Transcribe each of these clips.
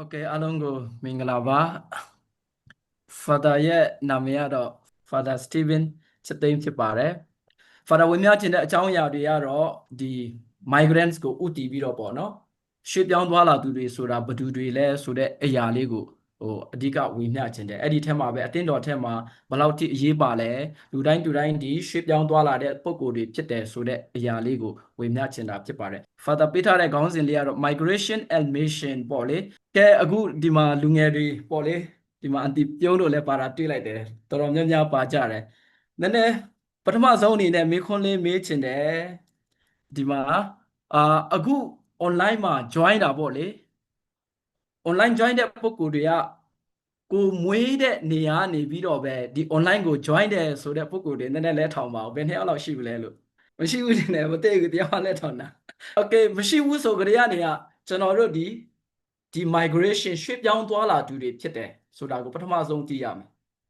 ဟုတ်ကဲ့အားလုံးကိုမင်္ဂလာပါ Father ရဲ့နာမည်ကတော့ Father Steven စစ်သိမ်းဖြစ်ပါတယ် Father ဝင်များခြင်းတဲ့အကြောင်းအရာတွေကတော့ဒီ migrants ကိုဥတည်ပြီးတော့ပေါ့နော်ရွှေ့ပြောင်းသွားလာသူတွေဆိုတာဘယ်သူတွေလဲဆိုတဲ့အရာလေးကိုဟိုအဓိကဝေမျှခြင်းတယ်အဲ့ဒီထက်မှာပဲအတင်းတော်ထက်မှာဘယ်လောက်ထိအရေးပါလဲလူတိုင်းလူတိုင်းဒီရွှေ့ပြောင်းသွားလာတဲ့ပုံကိုယ်တွေဖြစ်တယ်ဆိုတဲ့အရာလေးကိုဝေမျှခြင်းတာဖြစ်ပါတယ် Father ပေးထားတဲ့ခေါင်းစဉ်လေးကတော့ migration and mission ပေါ့လေ ကဲအခုဒီမှာလူငယ်တွေပေါ့လေဒီမှာအန်တီပြုံးလို့လည်းပါတာတွေ့လိုက်တယ်တော်တော်များများပါကြတယ်နည်းနည်းပထမဆုံးအနေနဲ့မေးခွန်းလေးမေးချင်တယ်ဒီမှာအာအခု online မှာ join တာပေါ့လေ online join တဲ့ပုံကိုယ်တွေကကိုမွေးတဲ့နေရာနေပြီးတော့ပဲဒီ online ကို join တယ်ဆိုတဲ့ပုံကိုယ်တွေနည်းနည်းလဲထောင်ပါဦးဘယ်နှစ်ယောက်လောက်ရှိပြီလဲလို့မရှိဘူးတင်တယ်မသိဘူးတရားမှလဲထောင်တာ okay မရှိဘူးဆိုကြရနေကကျွန်တော်တို့ဒီ ဒီ migration ရွှေ့ပြောင်းသွားလာသူတွေဖြစ်တယ်ဆိုတာကိုပထမဆုံးသိရမယ်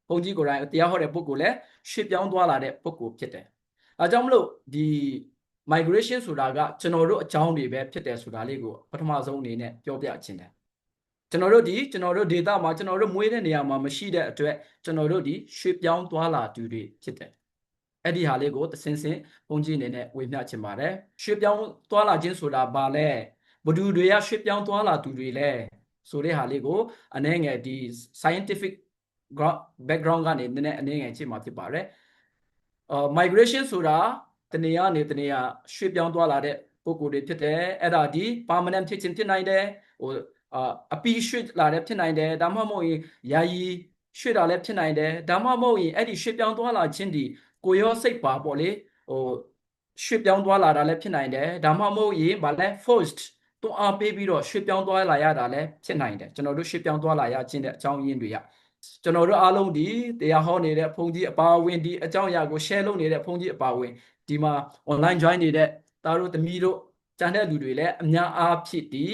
ဘုန်းကြီးကိုယ်တိုင်တရားဟောတဲ့ပုဂ္ဂိုလ်လည်းရွှေ့ပြောင်းသွားလာတဲ့ပုဂ္ဂိုလ်ဖြစ်တယ်အဲကြောင့်မလို့ဒီ migration ဆိုတာကကျွန်တော်တို့အကြောင်းတွေပဲဖြစ်တယ်ဆိုတာလေးကိုပထမဆုံးအနေနဲ့ပြောပြခြင်းတယ်ကျွန်တော်တို့ဒီကျွန်တော်တို့ data မှာကျွန်တော်တို့မွေးတဲ့နေရာမှာမရှိတဲ့အတွက်ကျွန်တော်တို့ဒီရွှေ့ပြောင်းသွားလာသူတွေဖြစ်တယ်အဲ့ဒီဟာလေးကိုသစင်းစင်းဘုန်းကြီးအနေနဲ့ဝေမျှချင်ပါတယ်ရွှေ့ပြောင်းသွားလာခြင်းဆိုတာဘာလဲ ဘဒူတွေကရွှေ့ပြောင်းသွားလာသူတွေလဲဆိုတဲ့ဟာလေးကိုအနည်းငယ်ဒီ scientific background ကနေနည်းနည်းအနည်းငယ်ချိန်မှာဖြစ်ပါတယ်အာ migration ဆိုတာတနေရာနေတနေရာရွှေ့ပြောင်းသွားလာတဲ့ပုံကိုယ်တွေဖြစ်တယ်အဲ့ဒါဒီ permanent ဖြစ်ခြင်းဖြစ်နိုင်တယ်ဟိုအာအပီရွှေ့လာတဲ့ဖြစ်နိုင်တယ်ဒါမှမဟုတ်ရင်ယာယီရွှေ့တာလည်းဖြစ်နိုင်တယ်ဒါမှမဟုတ်ရင်အဲ့ဒီရွှေ့ပြောင်းသွားလာခြင်းဒီကိုရောစိတ်ပါပေါ့လေဟိုရွှေ့ပြောင်းသွားလာတာလည်းဖြစ်နိုင်တယ်ဒါမှမဟုတ်ရင်ဗာလဲ forced တွန်းအားပေးပြီးတော့ရွှေ့ပြောင်းသွားလာရတာလည်းဖြစ်နိုင်တယ်ကျွန်တော်တို့ရွှေ့ပြောင်းသွားလာရခြင်းတဲ့အကြောင်းရင်းတွေကကျွန်တော်တို့အားလုံးဒီတရားဟောနေတဲ့ဘုန်းကြီးအပါဝင်ဒီအကြောင်းအရာကို share လုပ်နေတဲ့ဘုန်းကြီးအပါဝင်ဒီမှာ online join နေတဲ့သားတို့သမီးတို့ကျန်တဲ့လူတွေလည်းအများအားဖြင့်ဒီ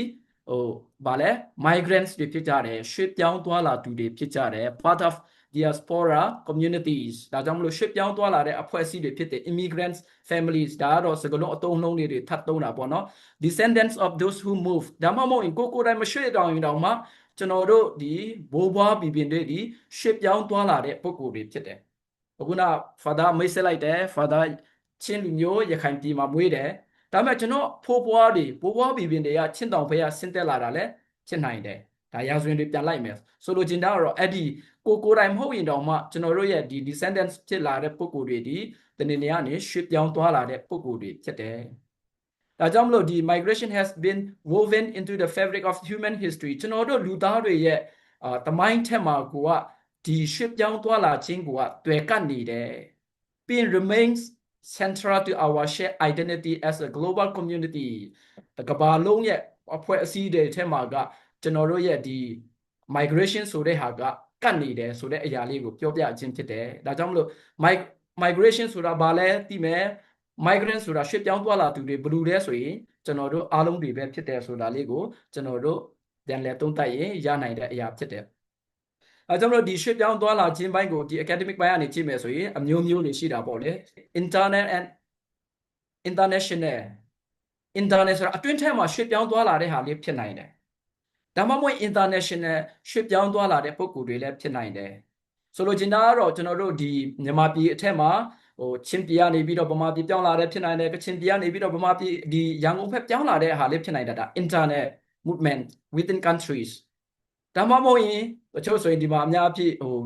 ဟိုဗာလဲ migrants တွေဖြစ်ကြတယ်ရွှေ့ပြောင်းသွားလာသူတွေဖြစ်ကြတယ် part of diaspora communities ဒါကြောင့်မလို့ရွှေ့ပြောင်းသွားလာတဲ့အဖွဲ့အစည်းတွေဖြစ်တဲ့ immigrants families ဒါကတော့စကားလုံးအသုံးနှုန်းတွေထပ်သုံးတာပေါ့နော် descendants of those who move ဒါမှမဟုတ်ရင်ကိုကိုတိုင်းမရွှေ့တောင်ရင်တောင်မှကျွန်တော်တို့ဒီဘိုးဘွားပြည်ပြင်တွေဒီရွှေ့ပြောင်းသွားလာတဲ့ပုံကိုယ်တွေဖြစ်တယ်အခုန father မိတ်ဆက်လိုက်တယ် father ချင်းလူမျိုးရခိုင်ပြည်မှာမွေးတယ်ဒါပေမဲ့ကျွန်တော်ဖိုးဘွားတွေဘိုးဘွားပြည်ပြင်တွေကချင်းတောင်ဖေးကဆင်းသက်လာတာလဲဖြစ်နိုင်တယ် ဒါရာဇဝင်တွေပြန်လိုက်မယ်ဆိုလိုချင်တာကတော့အဲ့ဒီကိုကိုတိုင်မဟုတ်ရင်တောင်မှကျွန်တော်တို့ရဲ့ဒီ descendants ဖြစ်လာတဲ့ပုဂ္ဂိုလ်တွေဒီတနေနေကနေရွှေ့ပြောင်းသွားလာတဲ့ပုဂ္ဂိုလ်တွေဖြစ်တယ်ဒါကြောင့်မလို့ဒီ migration has been woven into the fabric of human history ကျွန်တော်တို့လူသားတွေရဲ့အာတမိုင်းထက်မှာကိုကဒီရွှေ့ပြောင်းသွားလာခြင်းကိုကတွေ့ကပ်နေတယ်ပြီး remains central to our shared identity as a global community တကဘာလုံးရဲ့အဖွဲ့အစည်းတွေထဲမှာက ကျွန်တော်တို့ရဲ့ဒီ migration ဆိုတဲ့ဟာကကတ်နေတယ်ဆိုတဲ့အရာလေးကိုပြောပြခြင်းဖြစ်တယ်ဒါကြောင့်မလို့ migration ဆိုတာဘာလဲသိမယ် migrant ဆိုတာရွှေ့ပြောင်းသွားလာသူတွေဘယ်လိုလဲဆိုရင်ကျွန်တော်တို့အားလုံးတွေပဲဖြစ်တယ်ဆိုတာလေးကိုကျွန်တော်တို့ပြန်လည်သုံးသပ်ရင်ရနိုင်တဲ့အရာဖြစ်တယ်အဲကြောင့်လို့ဒီရွှေ့ပြောင်းသွားလာခြင်းဘိုင်းကိုဒီ academic ဘိုင်းကနေကြည့်မယ်ဆိုရင်အမျိုးမျိုးတွေရှိတာပေါ့လေ internal and international international ဆိုတာအတွင်းထဲမှာရွှေ့ပြောင်းသွားလာတဲ့ဟာလေးဖြစ်နိုင်တယ် ဒါမှမဟုတ် international ရွှေ့ပြောင်းသွားလာတဲ့ပုံကိုယ်တွေလည်းဖြစ်နိုင်တယ်ဆိုလိုချင်တာကတော့ကျွန်တော်တို့ဒီမြန်မာပြည်အထက်မှာဟိုချင်းပြည်ကနေပြီးတော့ဗမာပြည်ပြောင်းလာတဲ့ဖြစ်နိုင်တယ်ကချင်ပြည်ကနေပြီးတော့ဗမာပြည်ဒီရန်ကုန်ဘက်ပြောင်းလာတဲ့ဟာလေးဖြစ်နိုင်တာဒါ internet movement within countries ဒါမှမဟုတ်ရင်တချို့ဆိုရင်ဒီမှာအများအပြည့်ဟို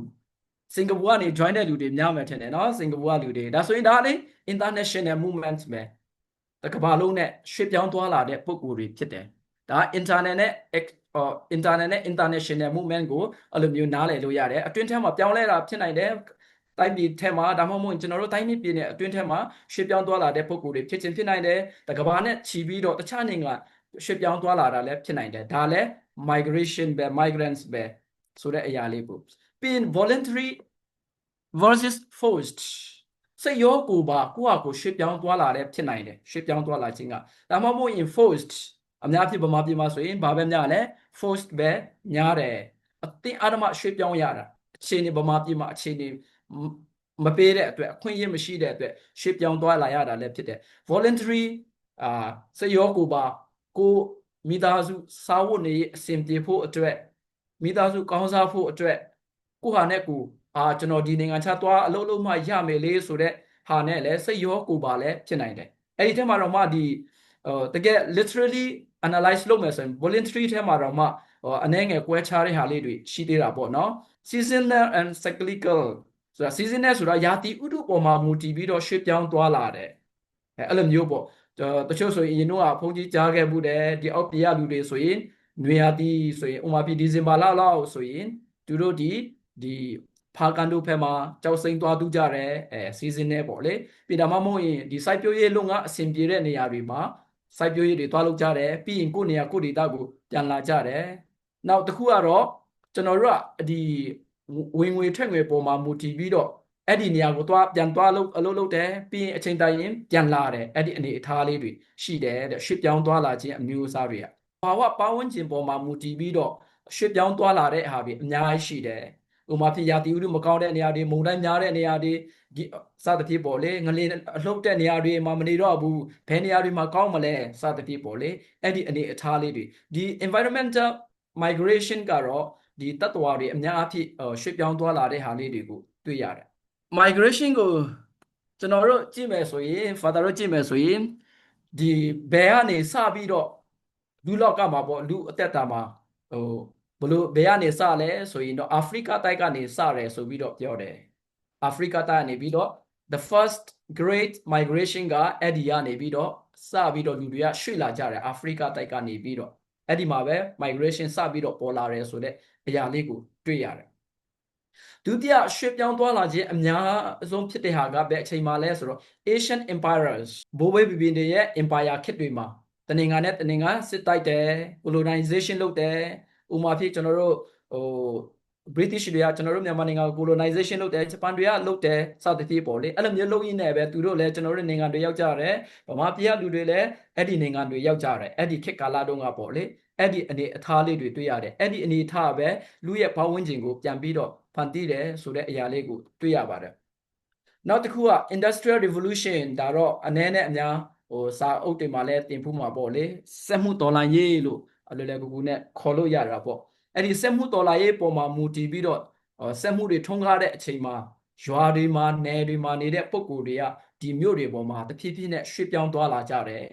စင်ကာပူကနေ join တဲ့လူတွေများမယ်ထင်တယ်နော်စင်ကာပူကလူတွေဒါဆိုရင်ဒါလေ international movements ပဲတကဘာလုံးနဲ့ရွှေ့ပြောင်းသွားလာတဲ့ပုံကိုယ်တွေဖြစ်တယ်ဒါ internet နဲ့ internet နဲ့ international movement ကိုအဲ့လိုမျိုးနားလည်လို့ရတယ်အတွင်းထဲမှာပြောင်းလဲတာဖြစ်နိုင်တယ်တိုင်းပြည်ထဲမှာဒါမှမဟုတ်ကျွန်တော်တို့တိုင်းပြည်နဲ့အတွင်းထဲမှာရွှေ့ပြောင်းသွားလာတဲ့ပုံကိုယ်တွေဖြစ်ချင်းဖြစ်နိုင်တယ်တကဘာနဲ့ခြီးပြီးတော့တခြားနိုင်ငံရွှေ့ပြောင်းသွားလာတာလည်းဖြစ်နိုင်တယ်ဒါလည်း migration ပဲ migrants ပဲဆိုတဲ့အရာလေးကိုပြီးရင် voluntary versus forced စိတ်ရောကိုယ်ပါကိုယ့်ဟာကိုယ်ရွှေ့ပြောင်းသွားလာတဲ့ဖြစ်နိုင်တယ်ရွှေ့ပြောင်းသွားလာခြင်းကဒါမှမဟုတ် enforced အများဖြစ်ဗမာပြည်မှာဆိုရင်ဘာပဲများလဲ forced ပဲများတယ်အတင်းအဓမ္မရွှေ့ပြောင်းရတာအခြေအနေဗမာပြည်မှာအခြေအနေမပေးတဲ့အတွက်အခွင့်အရေးမရှိတဲ့အတွက်ရွှေ့ပြောင်းသွားလာရတာလည်းဖြစ်တယ် voluntary အာစိတ်ရောကိုယ်ပါကိုမိသားစုစားဝတ်နေရေးအဆင်ပြေဖို့အတွက်မိသားစုကောင်းစားဖို့အတွက်ကိုဟာနဲ့ကိုအာကျွန်တော်ဒီနိုင်ငံခြားသွားအလုပ်လုပ်မှရမယ်လေဆိုတဲ့ဟာနဲ့လည်းစိတ်ရောကိုယ်ပါလည်းဖြစ်နိုင်တယ်အဲ့ဒီထဲမှာတော့မှဒီဟိုတကယ် literally analyze လုပ်မယ်ဆိုရင် voluntary ထဲမှာတော့မှဟိုအနည်းငယ်ကွဲခြားတဲ့ဟာလေးတွေရှိသေးတာပေါ့နော် seasonal and cyclical ဆိုတာ seasonal ဆိုတာရာသီဥတုပေါ်မှာမူတည်ပြီးတော့ရွှေ့ပြောင်းသွားလာတယ်အဲအဲ့လိုမျိုးပေါ့တချို့ဆိုရင်အရင်တော့ဘုန်းကြီးကြားခဲ့မှုတယ်ဒီအောက်ပြရလူတွေဆိုရင်နွေရာသီဆိုရင်ဥမာပြည်ဒီဇင်ဘာလလောက်ဆိုရင်သူတို့ဒီဒီဖာကန်တို့ဖက်မှာကြောက်စိမ့်သွားတူးကြတယ်အဲစီဇန်နဲ့ပေါ့လေပြည်တော်မမဟုတ်ရင်ဒီစိုက်ပျိုးရေးလုပ်ငန်းအဆင်ပြေတဲ့နေရာတွေမှာ စိုက်ပျိုးရေးတွေသွားလုပ်ကြတယ်ပြီးရင်ကိုယ့်နေရာကိုယ့်ဒေသကိုပြန်လာကြတယ်နောက်တစ်ခုကတော့ကျွန်တော်တို့ကဒီဝင်ငွေထွက်ငွေပေါ်မှာမူတည်ပြီးတော့အဲ့ဒီနေရာကိုသွားပြန်သွားလို့အလုပ်လုပ်တယ်ပြီးရင်အချိန်တိုင်းရင်ပြန်လာတယ်အဲ့ဒီအနေအထားလေးတွေရှိတယ်တဲ့ရွှေ့ပြောင်းသွားလာခြင်းအမျိုးအစားတွေကဘာဝပတ်ဝန်းကျင်ပေါ်မှာမူတည်ပြီးတော့ရွှေ့ပြောင်းသွားလာတဲ့အားတွေအများကြီးရှိတယ် ဥမာဖြစ်ရာသီဥတုမကောင်းတဲ့နေရာတွေမုန်တိုင်းများတဲ့နေရာတွေစသဖြင့်ပေါ့လေငလေအလှုပ်တဲ့နေရာတွေမှာမနေတော့ဘူးဘယ်နေရာတွေမှာကောင်းမလဲစသဖြင့်ပေါ့လေအဲ့ဒီအနေအထားလေးတွေဒီ environmental migration ကတော့ဒီတ attva တွေအများအဖြစ်ရွှေ့ပြောင်းသွားလာတဲ့ဟာလေးတွေကိုတွေ့ရတယ် migration ကိုကျွန်တော်တို့ကြည့်မယ်ဆိုရင် father တို့ကြည့်မယ်ဆိုရင်ဒီဘယ်ကနေစပြီးတော့လူလောက်ကမှာပေါ့လူအသက်တာမှာဟို ဘလို့ဘယ်ကနေစလဲဆိုရင်တော့အာဖရိကတိုက်ကနေစတယ်ဆိုပြီးတော့ပြောတယ်အာဖရိကတိုက်ကနေပြီးတော့ the first great migration ကအဲ့ဒီကနေပြီးတော့စပြီးတော့လူတွေကရွှေ့လာကြတယ်အာဖရိကတိုက်ကနေပြီးတော့အဲ့ဒီမှာပဲ migration စပြီးတော့ပေါ်လာတယ်ဆိုတဲ့အရာလေးကိုတွေ့ရတယ်ဒုတိယရွှေ့ပြောင်းသွားလာခြင်းအများဆုံးဖြစ်တဲ့ဟာကဘယ်အချိန်မှလဲဆိုတော့ Asian empires ဘိုးဘွေးဘီဘီတွေရဲ့ empire ခေတ်တွေမှာတနင်္ဂနွေနဲ့တနင်္ဂနွေစစ်တိုက်တယ် colonization လုပ်တယ် ဥမာဖြစ်ကျွန်တော်တို့ဟို British တွေကကျွန်တော်တို့မြန်မာနိုင်ငံကို colonization လုပ်တယ်ဂျပန်တွေကလုပ်တယ်စသဖြင့်ပေါ့လေအဲ့လိုမျိုးလုပ်ရင်းနဲ့ပဲသူတို့လည်းကျွန်တော်တို့နိုင်ငံတွေရောက်ကြတယ်ဗမာပြည်ကလူတွေလည်းအဲ့ဒီနိုင်ငံတွေရောက်ကြတယ်အဲ့ဒီခေတ်ကာလတုန်းကပေါ့လေအဲ့ဒီအနေအထားလေးတွေတွေ့ရတယ်အဲ့ဒီအနေအထားပဲလူရဲ့ဘဝဝင်ခြင်းကိုပြန်ပြီးတော့ဖန်တီးတယ်ဆိုတဲ့အရာလေးကိုတွေ့ရပါတယ်နောက်တစ်ခုက industrial revolution ဒါတော့အနည်းနဲ့အများဟိုစာအုပ်တွေမှာလည်းတင်ဖူးမှာပေါ့လေစက်မှုတော်လှန်ရေးလို့ အလွယ်လွယ်ကူကူနဲ့ခေါ်လို့ရတာပေါ့အဲ့ဒီစက်မှုတော်လှန်ရေးပုံမှာမူတည်ပြီးတော့စက်မှုတွေထုံးကားတဲ့အချိန်မှာရွာတွေမှာနယ်တွေမှာနေတဲ့ပုံကိုယ်တွေကဒီမြို့တွေပေါ်မှာတဖြည်းဖြည်းနဲ့ရွှေ့ပြောင်းသွားလာကြတယ်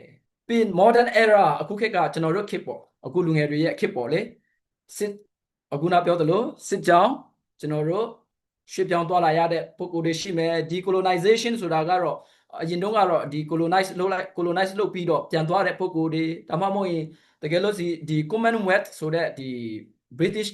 ပြီး modern era အခုခေတ်ကကျွန်တော်တို့ခေတ်ပေါ့အခုလူငယ်တွေရဲ့ခေတ်ပေါ့လေစစ်အခုနပြောသလိုစစ်ကြောင်းကျွန်တော်တို့ရွှေ့ပြောင်းသွားလာရတဲ့ပုံကိုယ်တွေရှိမယ် decolonization ဆိုတာကတော့ အရင်တုန်းကတော့ဒီ colonize လုပ်လိုက် colonize လုပ်ပြီးတော့ပြန်သွားတဲ့ပုံကိုယ်တွေဒါမှမဟုတ်ရင်တကယ်လို့စီဒီ Commonwealth ဆိုတဲ့ဒီ British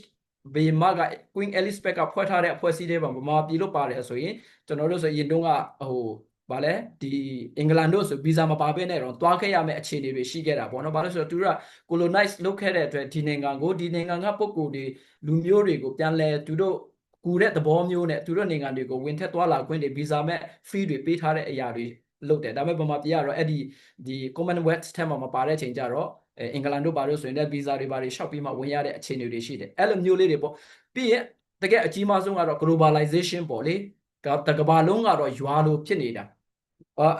ဘေမာက Queen Elizabeth ကဖွဲ့ထားတဲ့အဖွဲ့အစည်းတွေမှာဗမာပြည်လို့ပါတယ်ဆိုရင်ကျွန်တော်တို့ဆိုရင်တုန်းကဟိုဗာလဲဒီအင်္ဂလန်တို့ဆိုဗီဇာမပါဘဲနဲ့တော့တွားခဲ့ရမယ့်အခြေအနေတွေရှိခဲ့တာပေါ့နော်။ဘာလို့ဆိုတော့သူတို့က colonize လုပ်ခဲ့တဲ့အတွက်ဒီနိုင်ငံကိုဒီနိုင်ငံကပုံကိုယ်တွေလူမျိုးတွေကိုပြန်လဲသူတို့ ကူတဲ့သဘောမျိုးနဲ့သူတို့နိုင်ငံတွေကိုဝင်ထက်သွားလာခွင့်တွေဗီဇာမဲ့ free တွေပေးထားတဲ့အရာတွေလုပ်တယ်ဒါပေမဲ့ဗမာပြည်ကတော့အဲ့ဒီဒီ Commonwealth ထဲမှာမပါတဲ့အချိန်ကျတော့အင်္ဂလန်တို့ဘာလို့ဆိုရင်လည်းဗီဇာတွေဘာတွေရှောက်ပြီးမှဝင်ရတဲ့အခြေအနေတွေရှိတယ်အဲ့လိုမျိုးလေးတွေပေါ့ပြီးရင်တကယ်အကြီးမားဆုံးကတော့ globalization ပေါ့လေတကဘာလုံးကတော့ရွာလိုဖြစ်နေတာ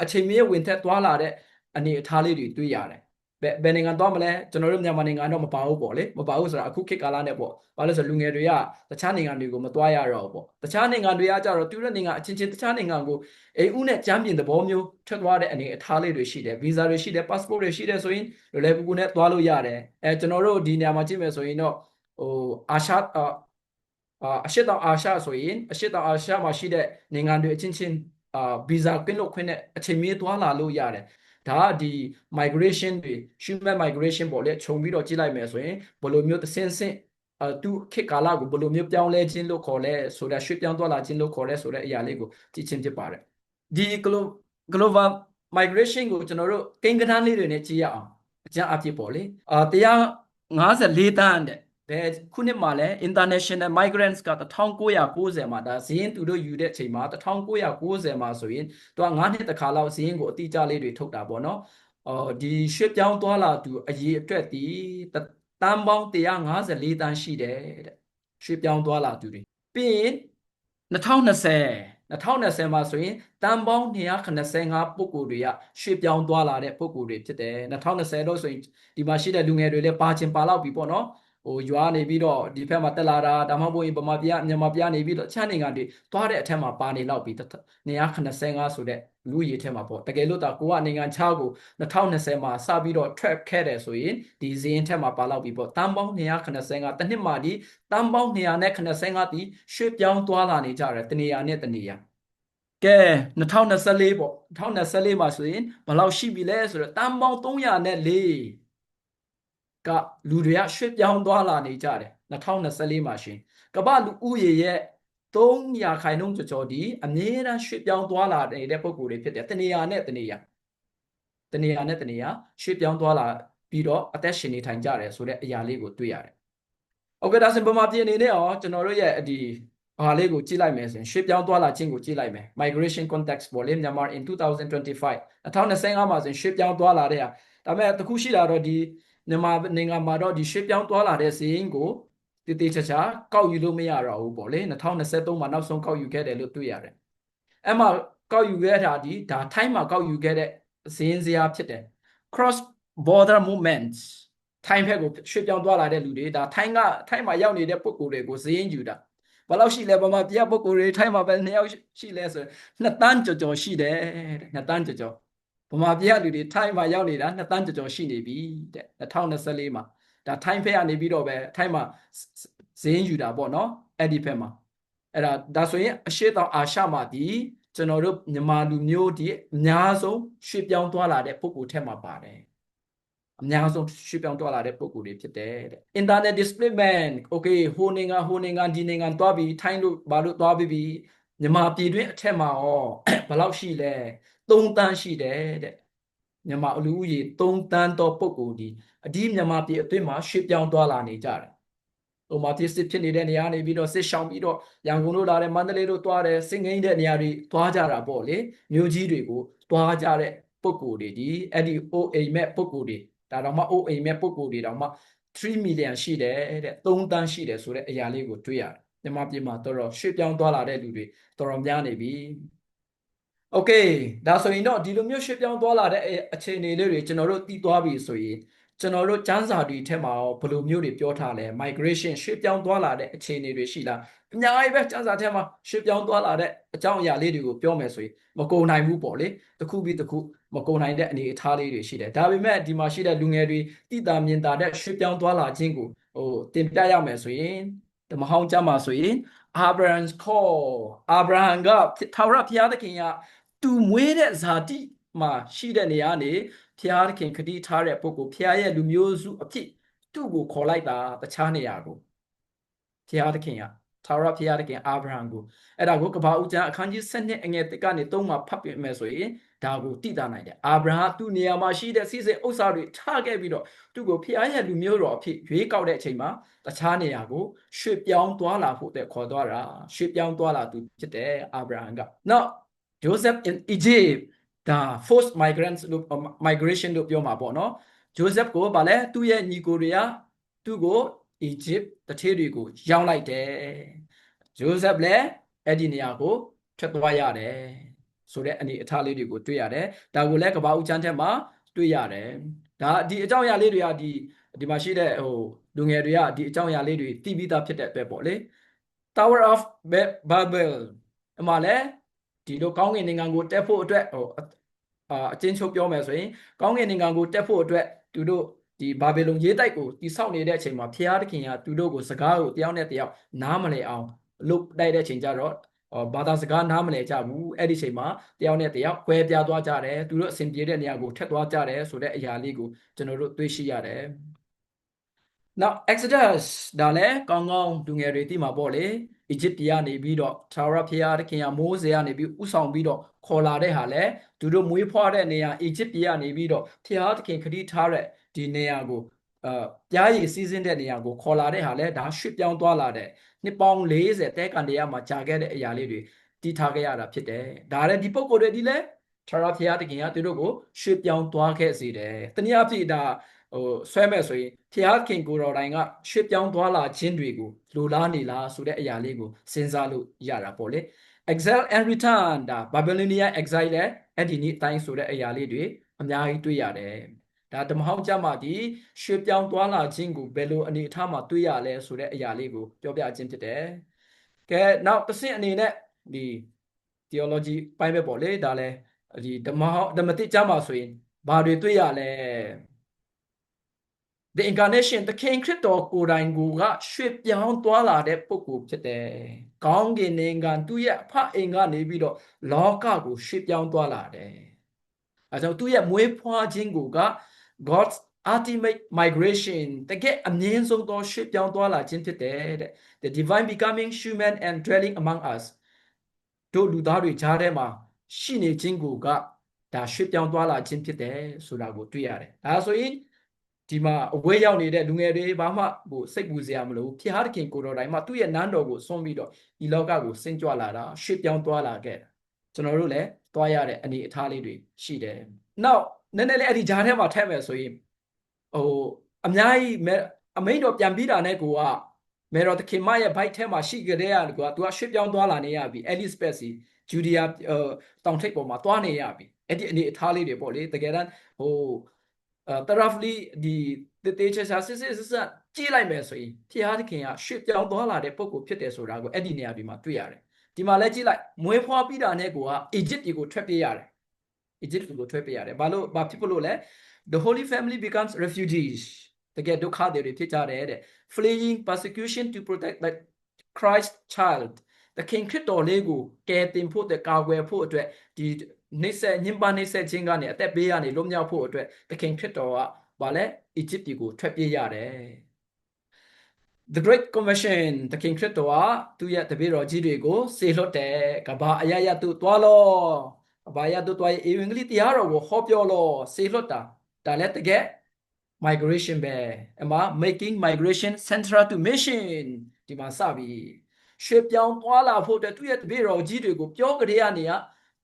အချိန်မီဝင်ထက်သွားလာတဲ့အနေအထားလေးတွေတွေ့ရတယ် ဘယ်ဘယ်နိုင်ငံသွားမလဲကျွန်တော်တို့မြန်မာနိုင်ငံတော့မပါဘူးပေါ့လေမပါဘူးဆိုတာအခုခေတ်ကာလနဲ့ပေါ့ဘာလို့ဆိုလူငယ်တွေကတခြားနိုင်ငံတွေကိုမသွားရတော့ဘူးပေါ့တခြားနိုင်ငံတွေကကြတော့သူတို့နိုင်ငံအချင်းချင်းတခြားနိုင်ငံကိုအိမ်ဦးနဲ့ကြမ်းပြင်သဘောမျိုးထွက်သွားတဲ့အနေအထားလေးတွေရှိတယ်ဗီဇာတွေရှိတယ် passport တွေရှိတယ်ဆိုရင်လွယ်လွယ်ကူကူနဲ့သွားလို့ရတယ်အဲကျွန်တော်တို့ဒီနေရာမှာကြည့်မယ်ဆိုရင်တော့ဟိုအာရှအာအရှေ့တောင်အာရှဆိုရင်အရှေ့တောင်အာရှမှာရှိတဲ့နိုင်ငံတွေအချင်းချင်းအာဗီဇာကင်းလို့ခွင့်နဲ့အချိန်မီသွားလာလို့ရတယ် ဒါကဒီ migration တွေ human migration ပေါ့လေခြုံပြီးတော့ကြည့်လိုက်မယ်ဆိုရင်ဘယ်လိုမျိုးသစင်းစင်းအတူခေတ်ကာလကိုဘယ်လိုမျိုးပြောင်းလဲခြင်းလို့ခေါ်လဲဆိုတဲ့ရွှေ့ပြောင်းသွားလာခြင်းလို့ခေါ်လဲဆိုတဲ့အရာလေးကိုကြည့်ချင်းဖြစ်ပါတယ်ဒီ global migration ကိုကျွန်တော်တို့ကိန်းဂဏန်းလေးတွေနဲ့ကြည့်ရအောင်အကြမ်းအဖြစ်ပေါ့လေအာ154တန်းတဲ့ ဘယ်ခုနှစ်မှာလဲ international migrants က1990မှာဒါဇင်းသူတို့ယူတဲ့အချိန်မှာ1990မှာဆိုရင်သူက9နှစ်တခါလောက်ဇင်းကိုအတိအကျလေးတွေထုတ်တာပေါ့နော်အော်ဒီရွှေ့ပြောင်းသွားလာသူအရေးအတွက်ဒီတန်းပေါင်း154တန်းရှိတယ်တဲ့ရွှေ့ပြောင်းသွားလာသူတွေပြီးရင်2020 2020မှာဆိုရင်တန်ပေါင်း295ပုဂ္ဂိုလ်တွေကရွှေ့ပြောင်းသွားလာတဲ့ပုဂ္ဂိုလ်တွေဖြစ်တယ်2020တော့ဆိုရင်ဒီမှာရှိတဲ့လူငယ်တွေလည်းပါချင်ပါလောက်ပြီပေါ့နော် ဟိုရွာနေပြီးတော့ဒီဘက်မှာတက်လာတာဒါမှမဟုတ်ရင်ဗမာပြည်မြန်မာပြည်နေပြီးတော့ချမ်းနိုင်ငံတွေသွားတဲ့အထက်မှာပါနေလောက်ပြီး295ဆိုတဲ့လူကြီးထဲမှာပေါ့တကယ်လို့ဒါကိုကနိုင်ငံခြားကို2020မှာစပြီးတော့ track ခဲ့တယ်ဆိုရင်ဒီဇင်းထက်မှာပါလောက်ပြီးပေါ့တန်ပေါင်း295တစ်နှစ်မှဒီတန်ပေါင်း295ဒီရွှေ့ပြောင်းသွားလာနေကြတယ်တနေရာနဲ့တနေရာကဲ2024ပေါ့2024မှာဆိုရင်ဘယ်လောက်ရှိပြီလဲဆိုတော့တန်ပေါင်း304 ကလူတွေကရွှေ့ပြောင်းသွားလာနေကြတယ်2024မှာရှင်ကမ္ဘာလူဦးရေရဲ့300ခိုင်နှုန်းကျော်ကျော်ဒီအမြဲတမ်းရွှေ့ပြောင်းသွားလာနေတဲ့ပုံကိုယ်တွေဖြစ်တယ်တနေရာနဲ့တနေရာတနေရာနဲ့တနေရာရွှေ့ပြောင်းသွားလာပြီးတော့အသက်ရှင်နေထိုင်ကြတယ်ဆိုတဲ့အရာလေးကိုတွေ့ရတယ်။ဟုတ်ကဲ့ဒါဆိုဗမာပြည်အနေနဲ့ရောကျွန်တော်တို့ရဲ့ဒီဟာလေးကိုကြည့်လိုက်မယ်ဆိုရင်ရွှေ့ပြောင်းသွားလာခြင်းကိုကြည့်လိုက်မယ် migration context ပေါ်လေမြန်မာ in 2025 2025မှာဆိုရင်ရွှေ့ပြောင်းသွားလာတဲ့ဟာဒါပေမဲ့တခုရှိတာတော့ဒီ မြန်မာနိုင်ငံမှာတော့ဒီရွှေ့ပြောင်းသွားလာတဲ့စီးရင်ကိုတည်တည်ချာချာကောက်ယူလို့မရတော့ဘူးပေါ့လေ2023မှာနောက်ဆုံးကောက်ယူခဲ့တယ်လို့တွေ့ရတယ်အဲ့မှာကောက်ယူခဲ့တာဒီဒါထိုင်းမှာကောက်ယူခဲ့တဲ့ဇင်းစရာဖြစ်တယ် cross border movements ထိုင်းဘက်ကိုရွှေ့ပြောင်းသွားလာတဲ့လူတွေဒါထိုင်းကထိုင်းမှာရောက်နေတဲ့ပုံကိုယ်တွေကိုဇင်းယူတာဘယ်လောက်ရှိလဲဗမာပြည်ပုံကိုယ်တွေထိုင်းမှာပဲနှစ်ယောက်ရှိလဲဆိုနှစ်တန်းကြော်ကြော်ရှိတယ်တဲ့နှစ်တန်းကြော်ကြော် ဗမာပြည်ကလူတွေထိုင်းမှာရောက်နေတာနှစ်တန်းကြော်ကြော်ရှိနေပြီတဲ့2024မှာဒါထိုင်းဖက်ကနေပြီးတော့ပဲထိုင်းမှာဇင်းယူတာပေါ့နော်အဲ့ဒီဖက်မှာအဲ့ဒါဒါဆိုရင်အရှိတောင်အာရှမှာဒီကျွန်တော်တို့မြန်မာလူမျိုးဒီအများဆုံးရွှေ့ပြောင်းသွားလာတဲ့ပုံကိုထက်မှာပါတယ်အများဆုံးရွှေ့ပြောင်းသွားလာတဲ့ပုံကိုတွေဖြစ်တယ်တဲ့ internet displacement okay ဟိုနေငါဟိုနေငါဒီနေငါသွားပြီးထိုင်းလို့ဘာလို့သွားပြီးမြန်မာပြည်တွင်းအထက်မှာရောဘယ်လောက်ရှိလဲ 3တန်းရှိတယ်တဲ့မြန်မာအလူဦးရေ3တန်းသောပုဂ္ဂိုလ်ဒီအဒီမြန်မာပြည်အတွင်းမှာရွှေ့ပြောင်းသွားလာနေကြတယ်ဟိုမှာပြစ်စစ်ဖြစ်နေတဲ့နေရာနေပြီးတော့စစ်ရှောင်ပြီးတော့ရန်ကုန်တို့လာတယ်မန္တလေးတို့သွားတယ်စင်ငိမ့်တဲ့နေရာတွေသွားကြတာပေါ့လေမြို့ကြီးတွေကိုသွားကြတဲ့ပုဂ္ဂိုလ်တွေဒီအဲ့ဒီအိုအိမ်မဲ့ပုဂ္ဂိုလ်တွေဒါတော့မှအိုအိမ်မဲ့ပုဂ္ဂိုလ်တွေတော့မှ3 million ရှိတယ်တဲ့3တန်းရှိတယ်ဆိုတဲ့အရာလေးကိုတွေ့ရတယ်မြန်မာပြည်မှာတော်တော်ရွှေ့ပြောင်းသွားလာတဲ့လူတွေတော်တော်များနေပြီ โอเคဒါဆိုရင်တော့ဒီလိုမျိုးရွှေ့ပြောင်းသွားလာတဲ့အခြေအနေလေးတွေကျွန်တော်တို့တည်သွားပြီဆိုရင်ကျွန်တော်တို့စမ်းစာတွေထဲမှာရောဘယ်လိုမျိုးတွေပြောထားလဲ migration ရွှေ့ပြောင်းသွားလာတဲ့အခြေအနေတွေရှိလားအများကြီးပဲစမ်းစာထဲမှာရွှေ့ပြောင်းသွားလာတဲ့အကြောင်းအရာလေးတွေကိုပြောမယ်ဆိုရင်မကုန်နိုင်ဘူးပေါ့လေတစ်ခုပြီးတစ်ခုမကုန်နိုင်တဲ့အနေအထားလေးတွေရှိတယ်ဒါပေမဲ့ဒီမှာရှိတဲ့လူငယ်တွေတိတာမြင်တာတဲ့ရွှေ့ပြောင်းသွားလာခြင်းကိုဟိုတင်ပြရမယ်ဆိုရင်ဓမ္မဟောင်းကျမ်းမှာဆိုရင် Abraham's call Abraham ကထာဝရဘုရားသခင်က သူမွေးတဲ့ဇာတိမှာရှိတဲ့နေရာနေဖျားသခင်ခတိထားတဲ့ပုဂ္ဂိုလ်ဖျားရဲ့လူမျိုးစုအဖြစ်သူ့ကိုခေါ်လိုက်တာတခြားနေရာကိုဖျားသခင်ကသာရဖျားသခင်အာဗြဟံကိုအဲ့ဒါကိုကဘာဦးကျမ်းအခန်းကြီး7အငယ်1ကနေ3မှာဖတ်ပြမယ်ဆိုရင်ဒါကိုတည်တာနိုင်တယ်အာဗြဟံသူ့နေရာမှာရှိတဲ့စီးစိမ်ဥစ္စာတွေထားခဲ့ပြီးတော့သူ့ကိုဖျားရဲ့လူမျိုးတော်အဖြစ်ရွေးကောက်တဲ့အချိန်မှာတခြားနေရာကိုရွှေ့ပြောင်းသွားလာဖို့တဲ့ခေါ်သွားတာရွှေ့ပြောင်းသွားလာသူဖြစ်တယ်အာဗြဟံက now Joseph in Egypt ဒါ forced migrants လို့ migration လို့ပြောမှာပေါ့နော်ဂျိုးဇက်ကိုဗာလဲသူ့ရဲ့ညီကိုတွေကသူ့ကို Egypt တထေးတွေကိုရောင်းလိုက်တယ်ဂျိုးဇက်လည်းအဲ့ဒီနေရာကိုထွက်သွားရတယ်ဆိုတဲ့အနေအထားလေးတွေကိုတွေ့ရတယ်ဒါကိုလည်းကဘာဦးချမ်းထက်မှာတွေ့ရတယ်ဒါဒီအကြောင်းအရာလေးတွေကဒီဒီမှာရှိတဲ့ဟိုလူငယ်တွေကဒီအကြောင်းအရာလေးတွေသိပြီးသားဖြစ်တဲ့အတွက်ပေါ့လေ Tower of Babel အမှလည်း ဒီလိုကောင်းကင်နိုင်ငံကိုတက်ဖို့အတွက်ဟိုအာအချင်းချုပ်ပြောမယ်ဆိုရင်ကောင်းကင်နိုင်ငံကိုတက်ဖို့အတွက်သူတို့ဒီဘာဘီလုံရေးတိုက်ကိုတိဆောက်နေတဲ့အချိန်မှာဖျားသခင်ကသူတို့ကိုစကားကိုတယောက်နဲ့တယောက်နားမလည်အောင်လုတ်တိုက်တဲ့အချိန်ကျတော့ဘာသာစကားနားမလည်ကြဘူးအဲ့ဒီချိန်မှာတယောက်နဲ့တယောက်ကွဲပြားသွားကြတယ်သူတို့အဆင်ပြေတဲ့နေရာကိုထက်သွားကြတယ်ဆိုတဲ့အရာလေးကိုကျွန်တော်တို့တွေ့ရှိရတယ်နောက် Exodus ဒါလည်းကောင်းကောင်းလူငယ်တွေသိမှာပေါ့လေ အီဂျစ်ပြည်ကနေပြီးတော့သာရဖျားတခင်ကမိုးစေကနေပြီးဥဆောင်ပြီးတော့ခေါ်လာတဲ့ဟာလဲသူတို့မွေးဖွားတဲ့နေရာအီဂျစ်ပြည်ကနေပြီးတော့ဖျားတခင်ခရီးထားတဲ့ဒီနေရာကိုအာပြားရည်စီးစင်းတဲ့နေရာကိုခေါ်လာတဲ့ဟာလဲဒါရွှေ့ပြောင်းသွားလာတဲ့နှစ်ပေါင်း40တဲကန်တရားမှာကြာခဲ့တဲ့အရာလေးတွေတည်ထားခဲ့ရတာဖြစ်တယ်ဒါလည်းဒီပုံကိုယ်တွေဒီလဲထာဝရဘုရားတခင်ကသူတို့ကိုရွှေ့ပြောင်းသွားခဲ့စေတယ်တနည်းအားဖြင့်ဒါ ဟိုဆွဲမဲ့ဆိုရင်ဖျားခင်ကိုတော်တိုင်ကရွှေ့ပြောင်းသွားလာခြင်းတွေကိုလိုလားနေလားဆိုတဲ့အရာလေးကိုစဉ်းစားလို့ရတာပေါ့လေ exile and return ဒါ Babylonian exile ရဲ့အဲ့ဒီနေ့အတိုင်းဆိုတဲ့အရာလေးတွေအများကြီးတွေ့ရတယ်ဒါဓမ္မဟောင်းကျမ်းမှာဒီရွှေပြောင်းသွားလာခြင်းကိုဘယ်လိုအနေအထားမှာတွေ့ရလဲဆိုတဲ့အရာလေးကိုပြောပြခြင်းဖြစ်တယ်ကဲနောက်တစ်ဆင့်အနေနဲ့ဒီ theology ပိုင်းပဲပေါ့လေဒါလဲဒီဓမ္မဟောင်းဓမ္မတိကျမ်းမှာဆိုရင်ဘာတွေတွေ့ရလဲ the incarnation သခင်ခရစ်တော်ကိုယ်တိုင်ကိုကရွှေ့ပြောင်းသွားလာတဲ့ပုဂ္ဂိုလ်ဖြစ်တယ်။ကောင်းကင်နိုင်ငံသူ့ရဲ့အဖအိမ်ကနေပြီးတော့လောကကိုရွှေ့ပြောင်းသွားလာတယ်။အဲကြောင့်သူ့ရဲ့မွေးဖွားခြင်းကိုက God's ultimate migration တကယ်အမြင့်ဆုံးသောရွှေ့ပြောင်းသွားလာခြင်းဖြစ်တယ်တဲ့ The divine becoming human and dwelling among us တို့လူသားတွေကြားထဲမှာရှိနေခြင်းကိုကဒါရွှေ့ပြောင်းသွားလာခြင်းဖြစ်တယ်ဆိုတာကိုတွေ့ရတယ်။ဒါဆိုရင် ဒီမှာအဝေးရောက်နေတဲ့လူငယ်တွေဘာမှဟိုစိတ်ပူစရာမလိုဖျားသခင်ကိုတော်တိုင်မှသူ့ရဲ့နန်းတော်ကိုဆွန့်ပြီးတော့ဒီလောကကိုဆင်းကြွလာတာရွှေ့ပြောင်းသွားလာခဲ့ကျွန်တော်တို့လည်းသွားရတဲ့အနေအထားလေးတွေရှိတယ်။နောက်နည်းနည်းလေးအဲ့ဒီဂျားထဲမှာထည့်မယ်ဆိုရင်ဟိုအများကြီးအမိန်တော်ပြန်ပြီးတာနဲ့ကိုကမေတော်သခင်မရဲ့ဘိုက်ထဲမှာရှိကြတဲ့ကကိုကသူကရွှေ့ပြောင်းသွားလာနေရပြီအဲလိစ်ဘက်စီဂျူဒီယာတောင်ထိပ်ပေါ်မှာသွားနေရပြီအဲ့ဒီအနေအထားလေးတွေပေါ့လေတကယ်တမ်းဟို တရဖလီဒီတေတေချာချာစစ်စစ်စစ်စစ်ကြည့်လိုက်မယ်ဆိုရင်ဖျားသခင်ကရွှေ့ပြောင်းသွားလာတဲ့ပုံကိုဖြစ်တယ်ဆိုတာကိုအဲ့ဒီနေရာဒီမှာတွေ့ရတယ်ဒီမှာလည်းကြည့်လိုက်မွေးဖွားပြီးတာနဲ့ကိုကအီဂျစ်ပြည်ကိုထွက်ပြေးရတယ်အီဂျစ်ပြည်ကိုထွက်ပြေးရတယ်ဘာလို့ဘာဖြစ်လို့လဲ the holy family becomes refugees တကယ်ဒုက္ခတွေဖြစ်ကြတယ်တဲ့ fleeing persecution to protect the Christ child သခင်ခရစ်တော်လေးကိုကယ်တင်ဖို့တဲ့ကာကွယ်ဖို့အတွက်ဒီ နှိမ့်ဆက်ညှဉ်းပန်းနှိမ့်ဆက်ခြင်းကနေအသက်ဘေးကနေလွတ်မြောက်ဖို့အတွက်သခင်ခရစ်တော်ကဗာလဲအီဂျစ်ပြည်ကိုထွက်ပြေးရတယ် The Great Commission သခင်ခရစ်တော်ကသူ့ရဲ့တပည့်တော်ကြီးတွေကိုစေလွှတ်တယ်ကဘာအရရသူတွားလို့ကဘာရသူတွားအေဝံဂေလိတရားတော်ကိုဟောပြောလို့စေလွှတ်တာဒါလည်းတကယ် migration ပဲအမ making migration central to mission ဒီမှာစပြီရွှေ့ပြောင်းသွားလာဖို့အတွက်သူ့ရဲ့တပည့်တော်ကြီးတွေကိုပြောကြရနေရ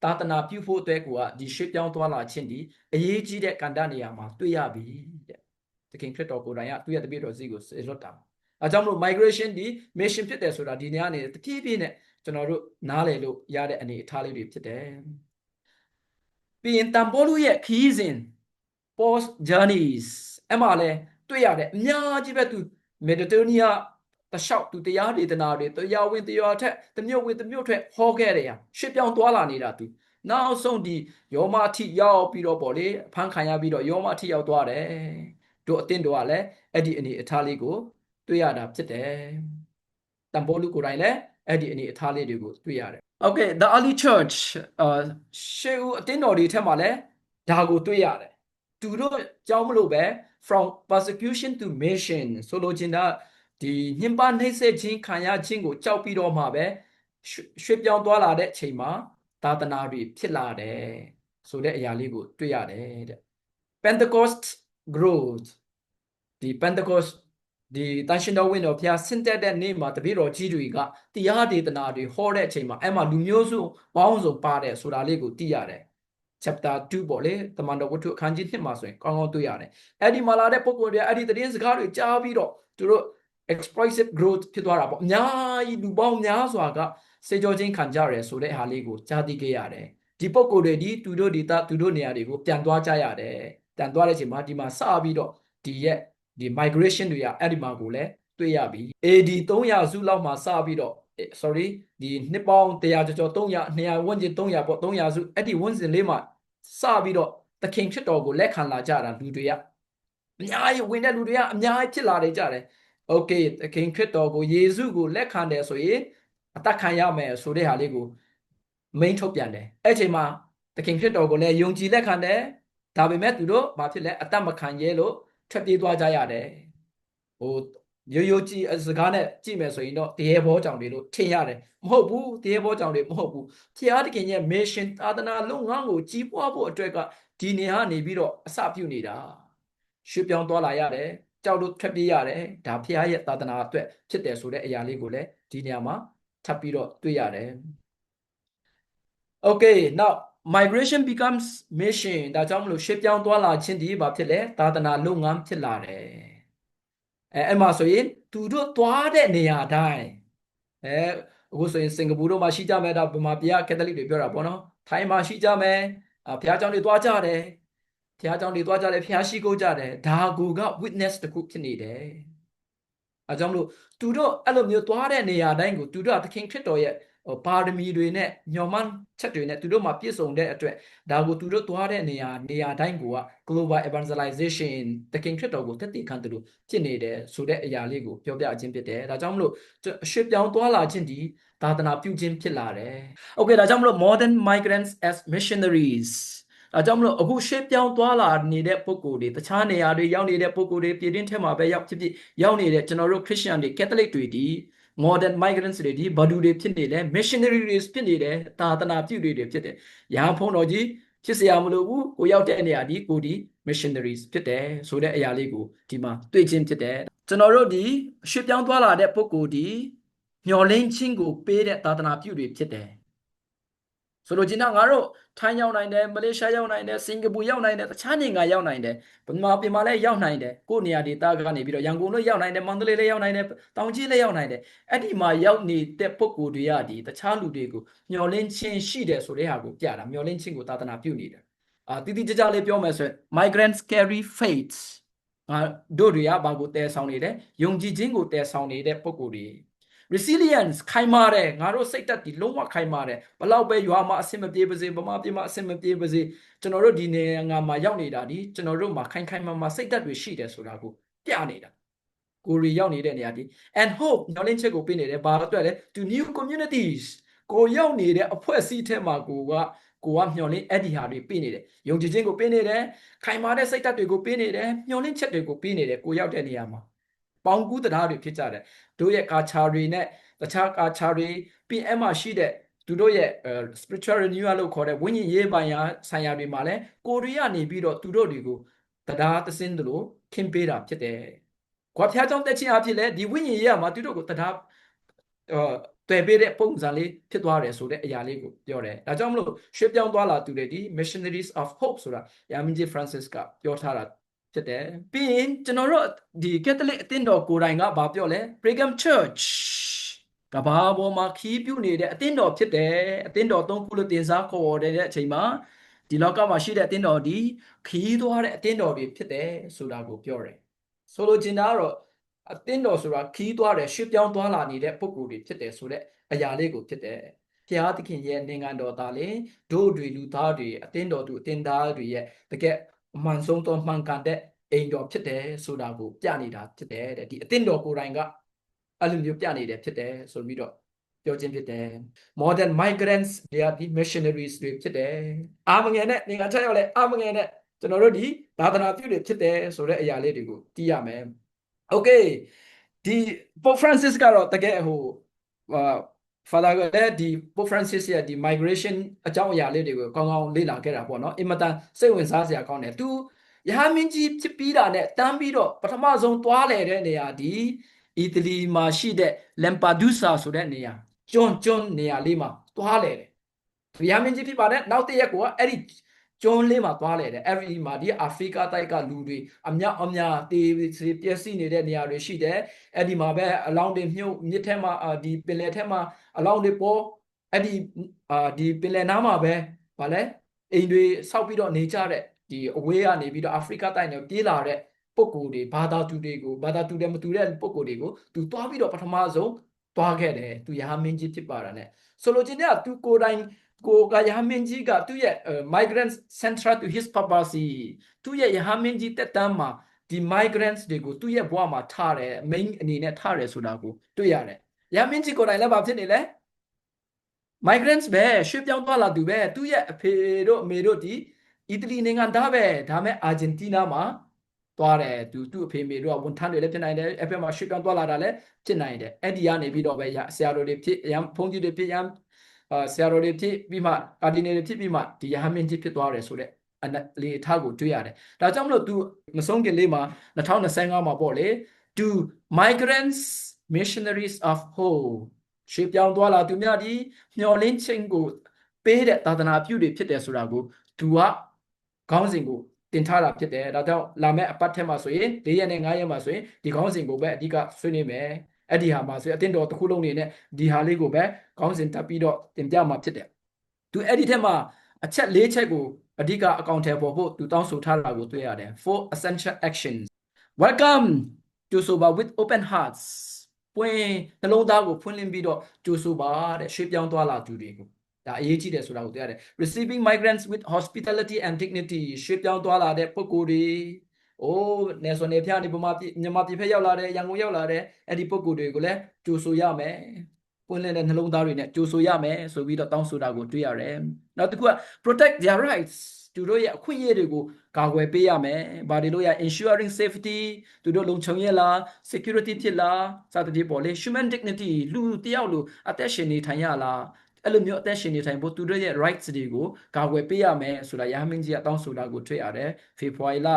သာသနာပြုဖို့အတွက်ကိုကဒီရွှေ့ပြောင်းသွားလာခြင်းဒီအရေးကြီးတဲ့ကန္တနေရာမှာတွေ့ရပြီတဲ့သခင်ခရစ်တော်ကိုယ်တိုင်ကသူ့ရဲ့တပည့်တော်စီကိုစေလွတ်တာအဲကြောင့်မလို့ migration ဒီ mission ဖြစ်တယ်ဆိုတာဒီနေရာနေတဖြည်းဖြည်းနဲ့ကျွန်တော်တို့နားလည်လို့ရတဲ့အနေအထားလေးတွေဖြစ်တယ်ပြီးရင်တန်ပိုးလူရဲ့ခီးစဉ် post journeys အဲ့မှာလဲတွေ့ရတယ်အများကြီးပဲသူ Mediterranean တလျှောက်သူတရားဒေသနာတွေတရားဝင်တရားထက်တမျိုးဝင်တမျိုးထက်ဟောခဲ့တယ်ရရှစ်ပြောင်းသွားလာနေတာသူနောက်ဆုံးဒီယောမအထိရောက်ပြီးတော့ပေါ့လေဖန်ခံရပြီးတော့ယောမအထိရောက်သွားတယ်တို့အတင်းတို့ကလည်းအဲ့ဒီအနေအထားလေးကို တွေ့ရတာဖြစ်တယ်တန်ဖိုးလူကိုယ်တိုင်လည်းအဲ့ဒီအနေအထားလေးတွေကိုတွေ့ရတယ် Okay the early church အာရှေးဦးအတင်းတော်တွေထက်မှာလည်းဒါကိုတွေ့ရတယ်သူတို့ကြောင်းမလို့ပဲ from persecution to mission ဆိုလိုချင်တာ ဒီညှဉ်းပန်းနှိပ်စက်ခြင်းခံရခြင်းကိုကြောက်ပြီးတော့မှပဲရွှေ့ပြောင်းသွားလာတဲ့အချိန်မှာသာသနာတွေဖြစ်လာတယ်ဆိုတဲ့အရာလေးကိုတွေ့ရတယ်တဲ့ Pentecost growth ဒီ Pentecost ဒီတန်ရှင်တော်ဝင်တော်ဘုရားဆင့်တက်တဲ့နေ့မှာတပည့်တော်ကြီးတွေကတရားဒေသနာတွေဟောတဲ့အချိန်မှာအဲ့မှာလူမျိုးစုပေါင်းစုံပါတယ်ဆိုတာလေးကိုသိရတယ် chapter 2ပေါ့လေတမန်တော်ဝတ္ထုအခန်းကြီး1မှာဆိုရင်ကောင်းကောင်းတွေ့ရတယ်အဲ့ဒီမှာလာတဲ့ပုံကိုယ်တွေအဲ့ဒီသတင်းစကားတွေကြားပြီးတော့သူတို့ explosive growth ဖြစ်သွားတာပေါ့အများကြီးလူပေါင်းများစွာကစေကြောချင်းခံကြရဲဆိုတဲ့ဟာလေးကိုကြားသိခဲ့ရတယ်ဒီပုံကိုယ်တွေဒီသူတို့ဒေတာသူတို့နေရာတွေကိုပြန်သွားကြရတယ်ပြန်သွားတဲ့အချိန်မှာဒီမှာစပြီးတော့ဒီရဲ့ဒီ migration တွေကအဲ့ဒီမှာကိုလည်းတွေ့ရပြီ AD 300စုလောက်မှာစပြီးတော့ sorry ဒီနှစ်ပေါင်း100ကျော်ကျော်300 200ဝန်းကျင်300ပေါ့300စုအဲ့ဒီဝန်းကျင်လေးမှာစပြီးတော့သခင်ဖြစ်တော်ကိုလက်ခံလာကြတာလူတွေကအများကြီးဝင်တဲ့လူတွေကအများကြီးဖြစ်လာနေကြတယ် โอเคသခင်ခရစ်တော်ကိုယေရှုကိုလက်ခံတယ်ဆိုရင်အသက်ခံရမယ်ဆိုတဲ့ဟာလေးကိုမိန်ထုတ်ပြန်တယ်အဲ့ချိန်မှာသခင်ခရစ်တော်ကိုလည်းယုံကြည်လက်ခံတယ်ဒါပေမဲ့သူတို့ဘာဖြစ်လဲအသက်မခံရဲလို့ထွက်ပြေးသွားကြရတယ်ဟိုရိုးရိုးကြည့်စကားနဲ့ကြည့်မယ်ဆိုရင်တော့တရေဘောကြောင့်တွေလို့ထင်ရတယ်မဟုတ်ဘူးတရေဘောကြောင့်တွေမဟုတ်ဘူးဖျားတခင်ရဲ့ mission သာသနာလုပ်ငန်းကိုကြီးပွားဖို့အတွက်ကဒီနေဟာနေပြီးတော့အစပြုနေတာရွှေ့ပြောင်းသွားလာရတယ် ကြောက်လို့ထွက်ပြေးရတယ်ဒါဖျားရဲ့သာသနာအတွက်ဖြစ်တယ်ဆိုတဲ့အရာလေးကိုလည်းဒီနေရာမှာထပ်ပြီးတော့တွေ့ရတယ် Okay now migration becomes mission ဒါကြောင့်မလို့ရှေ့ပြောင်းသွားလာခြင်းဒီဘာဖြစ်လဲသာသနာလုပ်ငန်းဖြစ်လာတယ်အဲအဲ့မှာဆိုရင်သူတို့သွားတဲ့နေရာတိုင်းအဲအခုဆိုရင်စင်ကာပူတို့မှာရှိကြမယ်ဒါဗမာပြည်ကကက်သလစ်တွေပြောတာပေါ့နော်ထိုင်းမှာရှိကြမယ်အာဘုရားကျောင်းတွေသွားကြတယ် ဘုရားကျောင်းတွေသွားကြတယ်ဘုရားရှိခိုးကြတယ်ဒါကူက witness တစ်ခုဖြစ်နေတယ်အဲကြောင့်မလို့သူတို့အဲ့လိုမျိုးသွားတဲ့နေရာတိုင်းကိုသူတို့ကသခင်ခရစ်တော်ရဲ့ဟိုပါရမီတွေနဲ့ညော်မှန်းချက်တွေနဲ့သူတို့မှာပြည့်စုံတဲ့အတွက်ဒါကိုသူတို့သွားတဲ့နေရာနေရာတိုင်းကိုက global evangelization တခင်ခရစ်တော်ကိုတက်တည်ခံတယ်လို့ဖြစ်နေတယ်ဆိုတဲ့အရာလေးကိုပြောပြခြင်းဖြစ်တယ်ဒါကြောင့်မလို့အရှေ့ပြောင်းသွားလာခြင်းဒီသာသနာပြုခြင်းဖြစ်လာတယ်။ Okay ဒါကြောင့်မလို့ modern migrants as missionaries ဒါကြောင့်မလို့အခုရှေ့ပြောင်းသွားလာနေတဲ့ပုဂ္ဂိုလ်တွေတခြားနေရာတွေရောက်နေတဲ့ပုဂ္ဂိုလ်တွေပြည်တွင်းထဲမှာပဲရောက်ဖြစ်ဖြစ်ရောက်နေတဲ့ကျွန်တော်တို့ Christian တွေ Catholic တွေဒီ modern migrants တွေဒီဘာဒူတွေဖြစ်နေတယ် missionary တွေဖြစ်နေတယ်သာသနာပြုတွေတွေဖြစ်တယ်။ရဟန်းဖုံးတော်ကြီးဖြစ်เสียမလို့ဘူးကိုရောက်တဲ့နေရာဒီကိုဒီ missionaries ဖြစ်တယ်ဆိုတဲ့အရာလေးကိုဒီမှာတွေ့ချင်းဖြစ်တယ်။ကျွန်တော်တို့ဒီရှေ့ပြောင်းသွားလာတဲ့ပုဂ္ဂိုလ်ဒီမျော်လင့်ခြင်းကိုပေးတဲ့သာသနာပြုတွေဖြစ်တယ် ဆိုလိုချင်တာငါတို့ထိုင်းရောက်နိုင်တယ်မလေးရှားရောက်နိုင်တယ်စင်ကာပူရောက်နိုင်တယ်တခြားနိုင်ငံရောက်နိုင်တယ်ဗမာပြည်မှာလည်းရောက်နိုင်တယ်ကိုယ့်နေရာဒေသကနေပြီးတော့ရန်ကုန်တို့ရောက်နိုင်တယ်မန္တလေးလည်းရောက်နိုင်တယ်တောင်ကြီးလည်းရောက်နိုင်တယ်အဲ့ဒီမှာရောက်နေတဲ့ပုံကိုယ်တွေကဒီတခြားလူတွေကိုမျောလင်းခြင်းရှိတယ်ဆိုတဲ့ဟာကိုပြတာမျောလင်းခြင်းကိုသာသနာပြုနေတယ်အာတိတိကျကျလေးပြောမယ်ဆိုရင် migrants carry faith ငါတို့တွေကဘာကိုတည်ဆောင်နေတယ်ယုံကြည်ခြင်းကိုတည်ဆောင်နေတဲ့ပုံကိုယ်တွေ resilience ခိုင်မာတယ်ငါတို့စိတ်သက်ဒီလုံးဝခိုင်မာတယ်ဘလောက်ပဲရွာမှာအဆင်မပြေပါစေဗမာပြည်မှာအဆင်မပြေပါစေကျွန်တော်တို့ဒီနေငါမှာရောက်နေတာဒီကျွန်တော်တို့မှာခိုင်ခိုင်မာမာစိတ်သက်တွေရှိတယ်ဆိုတာကိုပြနေတာကိုရီရောက်နေတဲ့နေရာဒီ and hope ညှော်လင့်ချက်ကိုပေးနေတယ်ဘာလို့အတွက်လဲ to new communities ကိုရောက်နေတဲ့အဖွဲ့အစည်းထဲမှာကိုကကိုကမျှော်လင့်အဲ့ဒီဟာတွေပေးနေတယ်ယုံကြည်ခြင်းကိုပေးနေတယ်ခိုင်မာတဲ့စိတ်ဓာတ်တွေကိုပေးနေတယ်မျှော်လင့်ချက်တွေကိုပေးနေတယ်ကိုရောက်တဲ့နေရာမှာ ပေါင်ကူးတရားတွေဖြစ်ကြတယ်တို့ရဲ့ကာချာတွေနဲ့တခြားကာချာတွေပြီးအဲ့မှာရှိတဲ့သူတို့ရဲ့ spiritual renewal လို့ခေါ်တဲ့ဝိညာဉ်ရေးပိုင်းရာဆိုင်ရာတွေမှာလည်းကိုရီးယားနေပြီးတော့သူတို့တွေကိုတရားသစင်းတို့ခင်ပေးတာဖြစ်တယ်။ကွာဖျားကြောင့်တက်ချင်းအဖြစ်လဲဒီဝိညာဉ်ရေးမှာသူတို့ကိုတရားအော်တွေ့ပေးတဲ့ပုံစံလေးဖြစ်သွားတယ်ဆိုတဲ့အရာလေးကိုပြောတယ်။ဒါကြောင့်မလို့ရွှေ့ပြောင်းသွားလာသူတွေဒီ missionaries of hope ဆိုတာယာမင်ဂျီ Francis ကပြောထားတာ ဖြစ်တယ်ပြီးရင်ကျွန်တော်တို့ဒီကက်သလစ်အသင်းတော်ကိုယ်တိုင်ကဘာပြောလဲ Brigham Church ကဘာပေါ်မှာခီးပြုနေတဲ့အသင်းတော်ဖြစ်တယ်အသင်းတော်သုံးခုလို့တင်စားခေါ်တဲ့အချိန်မှာဒီလောကမှာရှိတဲ့အသင်းတော်ဒီခီးသွားတဲ့အသင်းတော်တွေဖြစ်တယ်ဆိုတာကိုပြောတယ်ဆိုလိုချင်တာကတော့အသင်းတော်ဆိုတာခီးသွားတယ်ရှစ်ပြောင်းသွားလာနေတဲ့ပုံကိုယ်တွေဖြစ်တယ်ဆိုတဲ့အရာလေးကိုဖြစ်တယ်ဘုရားသခင်ရဲ့နိုင်ငံတော်သားလေတို့တွေလူသားတွေအသင်းတော်သူအသင်းသားတွေရဲ့တကယ် အမှန်ဆုံးသောမှန်ကန်တဲ့အိမ်တော်ဖြစ်တယ်ဆိုတာကိုပြနေတာဖြစ်တယ်တဲ့ဒီအသင်းတော်ကိုယ်တိုင်ကအဲ့လိုမျိုးပြနေတယ်ဖြစ်တယ်ဆိုပြီးတော့ပြောခြင်းဖြစ်တယ် modern migrants they are the missionaries တွေဖြစ်တယ်အာမငယ်နဲ့နေငါချက်ရောက်လဲအာမငယ်နဲ့ကျွန်တော်တို့ဒီသာသနာပြုတွေဖြစ်တယ်ဆိုတဲ့အရာလေးတွေကိုသိရမယ် okay ဒီ Pope Francis ကတော့တကယ်ဟိုဟာ Father ကလည်းဒီ Pope Francis ရဲ့ဒီ migration အကြောင်းအရာလေးတွေကိုကောင်းကောင်းလေ့လာခဲ့တာပေါ့နော်အင်မတန်စိတ်ဝင်စားစရာကောင်းတယ်သူယဟမင်းကြီးဖြစ်ပြီးတာနဲ့တန်းပြီးတော့ပထမဆုံးသွားလေတဲ့နေရာဒီအီတလီမှာရှိတဲ့လမ်ပါဒူဆာဆိုတဲ့နေရာကျွန်းကျွန်းနေရာလေးမှာသွားလေတယ်ယဟမင်းကြီးဖြစ်ပါနဲ့နောက်တစ်ရက်ကအဲ့ဒီ ကျွန်းလေးမှာသွားလေတယ်အဲ့ဒီမှာဒီအာဖရိကတိုက်ကလူတွေအမြောက်အများတေးစီပျက်စီးနေတဲ့နေရာတွေရှိတယ်အဲ့ဒီမှာပဲအလောင်းတွေမြုပ်မြစ်ထဲမှာဒီပင်လယ်ထဲမှာအလောင်းတွေပေါ်အဲ့ဒီအာဒီပင်လယ်နားမှာပဲဗာလဲအိမ်တွေဆောက်ပြီးတော့နေကြတဲ့ဒီအဝေးကနေပြီးတော့အာဖရိကတိုင်းနဲ့ပြေးလာတဲ့ပုံကိုယ်တွေဘာသာတူတွေကိုဘာသာတူတယ်မတူတဲ့ပုံကိုယ်တွေကိုသူတွားပြီးတော့ပထမဆုံးတွားခဲ့တယ်သူရဟမင်းကြီးဖြစ်ပါတာ ਨੇ ဆိုလိုချင်တဲ့ကသူကိုယ်တိုင် ကိုကယဟမင်းကြီးကသူ့ရဲ့ migrant central to his papacy သူ့ရဲ့ယဟမင်းကြီးတက်တန်းမှာဒီ migrants တွေကိုသူ့ရဲ့ဘဝမှာထားတယ် main အနေနဲ့ထားတယ်ဆိုတာကိုတွေ့ရတယ်ယဟမင်းကြီးကိုယ်တိုင်လည်းဘာဖြစ်နေလဲ migrants ပဲရွှေ့ပြောင်းသွားလာသူပဲသူ့ရဲ့အဖေတို့အမေတို့ဒီအီတလီနိုင်ငံသားပဲဒါမဲ့အာဂျင်တီးနားမှာသွားတယ်သူသူ့အဖေမေတို့ကဝန်ထမ်းတွေလည်းဖြစ်နိုင်တယ်အဲ့ဘက်မှာရွှေ့ပြောင်းသွားလာတာလည်းဖြစ်နိုင်တယ်အဲ့ဒီကနေပြီးတော့ပဲဆရာတော်တွေဖြစ်ရန်ဖုန်းကြီးတွေဖြစ်ရန်အာ ဆရာတော်တွေဖြစ်ပြီးမှကာဒီနယ်တွေဖြစ်ပြီးမှဒီယဟမင်းကြီးဖြစ်သွားတယ်ဆိုတဲ့အလေအထားကိုတွေ့ရတယ်ဒါကြောင့်မလို့သူမဆုံးခင်လေးမှာ2025မှာပေါ့လေ to migrants missionaries of hope ရွှေ့ပြောင်းသွားလာသူများဒီမျော်လင့်ခြင်းကိုပေးတဲ့သာသနာပြုတွေဖြစ်တယ်ဆိုတာကိုသူကခေါင်းစဉ်ကိုတင်ထားတာဖြစ်တယ်ဒါကြောင့်လာမယ့်အပတ်ထဲမှာဆိုရင်၄ရက်နဲ့၅ရက်မှာဆိုရင်ဒီခေါင်းစဉ်ကိုပဲအဓိကဆွေးနွေးမယ် အဲ့ဒီဟာမှာဆိုရင်အတင်းတော်တစ်ခုလုံးနေနဲ့ဒီဟာလေးကိုပဲခေါင်းစဉ်တက်ပြီးတော့တင်ပြမှာဖြစ်တယ်သူအဲ့ဒီထက်မှာအချက်၄ချက်ကိုအဓိကအကောင့်ထဲပေါ်ဖို့သူတောင်းဆိုထားတာကိုတွေ့ရတယ် four essential actions welcome to soba with open hearts ပွင့်နှလုံးသားကိုဖွင့်လင်းပြီးတော့ကြိုဆိုပါတဲ့ရွှေ့ပြောင်းသွားလာသူတွေကိုဒါအရေးကြီးတယ်ဆိုတာကိုသိရတယ် receiving migrants with hospitality and dignity ရွှေ့ပြောင်းသွားလာတဲ့ပုဂ္ဂိုလ်တွေ အိုးနေဆိုနေဖျားနေပမာပြည်မြန်မာပြည်ဖက်ရောက်လာတဲ့ရန်ကုန်ရောက်လာတဲ့အဲ့ဒီပုဂ္ဂိုလ်တွေကိုလည်းကြိုဆိုရမယ်ပွင့်လင်းတဲ့နှလုံးသားတွေနဲ့ကြိုဆိုရမယ်ဆိုပြီးတော့တောင်းဆိုတာကိုတွေ့ရတယ်နောက်တစ်ခုက protect their rights သူတို့ရဲ့အခွင့်အရေးတွေကိုကာကွယ်ပေးရမယ်။ဘာတွေလို့ရ ensuring safety သူတို့လုံခြုံရေးလား security ဖြစ်လားစသဖြင့်ပေါ့လေ human dignity လူတယောက်လိုအသက်ရှင်နေထိုင်ရလားအဲ့လိုမျိုးအသက်ရှင်နေထိုင်ဖို့သူတို့ရဲ့ rights တွေကိုကာကွယ်ပေးရမယ်ဆိုတာရဟမင်းကြီးကတောင်းဆိုတာကိုတွေ့ရတယ်။ဖေဖော်ဝါရီလ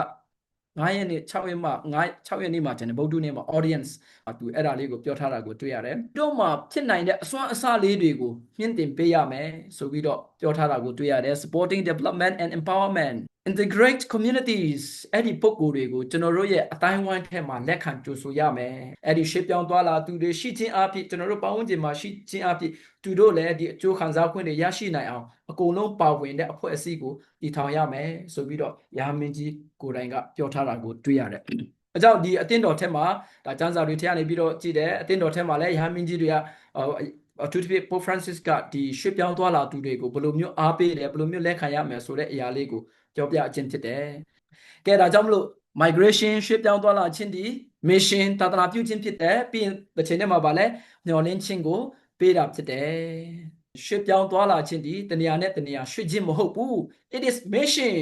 9ရက်နေ့6ရက်မှ9 6ရက်နေ့မှာကျွန်တော်ဗုဒ္ဓနေ့မှာ audience အတူအဲ့ဒါလေးကိုပြောထားတာကိုတွေ့ရတယ်။တို့မှာဖြစ်နိုင်တဲ့အစွမ်းအစလေးတွေကိုမြင့်တင်ပေးရမယ်ဆိုပြီးတော့ပြောထားတာကိုတွေ့ရတယ် supporting development and empowerment integrate communities အဲ့ဒီပုံကိုယ်တွေကိုကျွန်တော်တို့ရဲ့အတိုင်းဝိုင်းထဲမှာလက်ခံကြိုဆိုရမယ်အဲ့ဒီရှေ့ပြောင်းသွားလာသူတွေရှိချင်းအဖြစ်ကျွန်တော်တို့ပတ်ဝန်းကျင်မှာရှိချင်းအဖြစ်သူတို့လည်းဒီအကျိုးခံစား권တွေရရှိနိုင်အောင်အကုန်လုံးပါဝင်တဲ့အဖွဲ့အစည်းကိုတည်ထောင်ရမယ်ဆိုပြီးတော့ရာမင်းကြီးကိုယ်တိုင်ကပြောထားတာကိုတွေ့ရတယ် အကြောင်းဒီအတင်းတော်ထက်မှာဒါကျမ်းစာတွေထဲကနေပြီးတော့ကြည့်တယ်အတင်းတော်ထက်မှာလည်းရာမင်းကြီးတွေကအထူးသဖြင့် Pope Francis ကဒီရွှေ့ပြောင်းသွားလာသူတွေကိုဘယ်လိုမျိုးအားပေးတယ်ဘယ်လိုမျိုးလက်ခံရမယ်ဆိုတဲ့အရာလေးကိုပြောပြခြင်းဖြစ်တယ်။ကဲဒါကြောင့်မလို့ migration ရွှေ့ပြောင်းသွားလာခြင်းဒီ mission တာသနာပြုခြင်းဖြစ်တယ်ပြီးရင်တစ်ချိန်တည်းမှာဗာလဲမျှော်လင့်ခြင်းကိုပေးတာဖြစ်တယ်။ရွှေ့ပြောင်းသွားလာခြင်းဒီတနေရာနဲ့တနေရာရွှေ့ခြင်းမဟုတ်ဘူး it is mission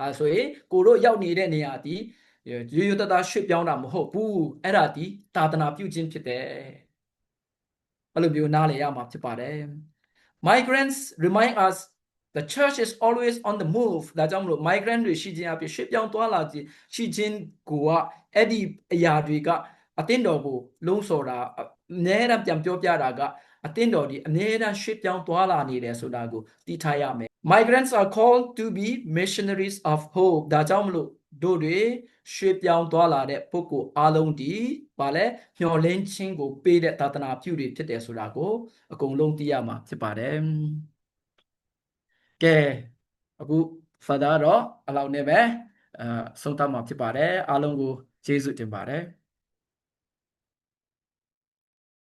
အဲဆိုရင်ကိုတို့ရောက်နေတဲ့နေရာဒီ ရိုးရိုးသားသားရွှေ့ပြောင်းတာမဟုတ်ဘူးအဲ့ဒါဒီတာသနာပြုခြင်းဖြစ်တယ်အဲ့လိုမျိုးနားလည်ရမှာဖြစ်ပါတယ် migrants remind us the church is always on the move ဒါကြောင့်မလို့ migrant တွေရှိခြင်းအပြင်ရွှေ့ပြောင်းသွားလာခြင်းရှိခြင်းကိုကအဲ့ဒီအရာတွေကအတင်းတော်ကိုလုံးစော်တာအမြဲတမ်းပြန်ပြောပြတာကအတင်းတော်ဒီအမြဲတမ်းရွှေ့ပြောင်းသွားလာနေတယ်ဆိုတာကိုသိထားရမယ် migrants are called to be missionaries of hope ဒါကြောင့်မလို့တို့တွေ ရွှေ့ပြောင်းသွားလာတဲ့ပုဂ္ဂိုလ်အလုံးဒီဗာလဲမျော်လင့်ခြင်းကိုပေးတဲ့သာသနာပြုတွေဖြစ်တယ်ဆိုတာကိုအကုန်လုံးသိရမှာဖြစ်ပါတယ်ကဲအခု further တော့အလောက်နဲ့ပဲအဲဆုံးသတ်မှာဖြစ်ပါတယ်အားလုံးကိုကျေးဇူးတင်ပါတယ်